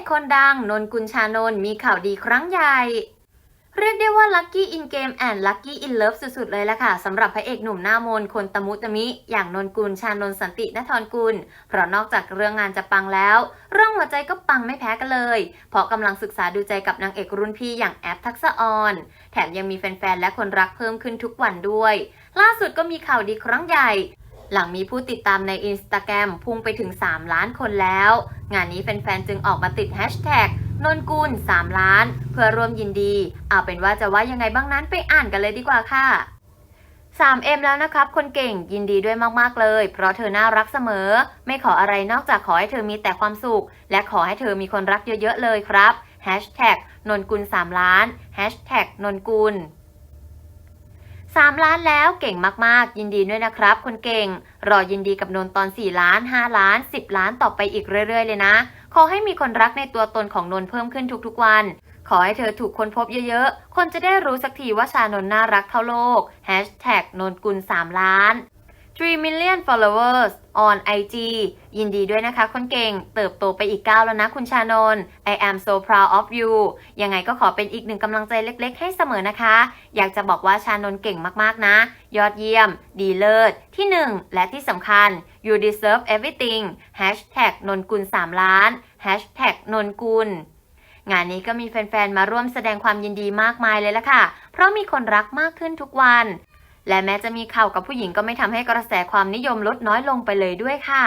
กคนดัง นนกุลชานนมีข่าวดีครั้งใหญ่ เรียกได้ว่า Lucky in Game and Lucky in Love สุดๆ เลยละค่ะสำหรับพระเอกหนุ่มหน้ามนคนตะมุตะมิ อย่างนนกุลชานนสันตินทรกุล เพราะนอกจากเรื่องงานจะปังแล้ว เรื่องหัวใจก็ปังไม่แพ้กันเลย เพราะกำลังศึกษาดูใจกับนางเอกรุ่นพี่อย่างแอปทักษะออน แถมยังมีแฟนๆและคนรักเพิ่มขึ้นทุกวันด้วยล่าสุดก็มีข่าวดีครั้งใหญ่ หลังมีผู้ติดตามในอินสตาแกรมพุ่งไปถึง 3 ล้านคนแล้ว งานนี้แฟนๆ จึงออกมาติดแฮชแท็กนนกุล3 ล้าน เพื่อร่วมยินดี เอาเป็นว่าจะว่ายังไงบ้างนั้นไปอ่านกันเลยดีกว่าค่ะ 3M แล้วนะครับ คนเก่งยินดีด้วยมากๆเลย เพราะเธอน่ารักเสมอ ไม่ขออะไรนอกจากขอให้เธอมีแต่ความสุข และขอให้เธอมีคนรักเยอะๆเลยครับนนกุล3ล้านนนกุล 3 ล้านแล้วเก่งมากๆ ยินดีด้วยนะครับ คนเก่ง รอยินดีกับนนท์ตอน 4 ล้าน 5 ล้าน 10 ล้านต่อไปอีกเรื่อย ๆ เลยนะ ขอให้มีคนรักในตัวตนของนนท์เพิ่มขึ้นทุกๆวัน ขอให้เธอถูกคนพบเยอะๆ คนจะได้รู้สักทีว่าชานนท์น่ารักเท่าโลกแฮชแท็กนนกุล3 ล้าน 3 million followers on IG ยินดีด้วยนะคะคนเก่ง เติบโตไปอีกก้าวแล้วนะคุณชานน I am so proud of you ยังไงก็ขอเป็นอีกหนึ่งกำลังใจเล็กๆ ให้เสมอนะคะ อยากจะบอกว่าชานนเก่งมากๆนะ ยอดเยี่ยม ดีเลิศ ที่หนึ่งและที่สำคัญ you deserve everything Hashtag นนกุล 3 ล้าน Hashtag นนกุลงานนี้ก็มีแฟน ๆ มาร่วมแสดงความยินดีมากมายเลยละค่ะ เพราะมีคนรักมากขึ้นทุกวัน และแม้จะมีข่าวกับผู้หญิงก็ไม่ทำให้กระแสความนิยมลดน้อยลงไปเลยด้วยค่ะ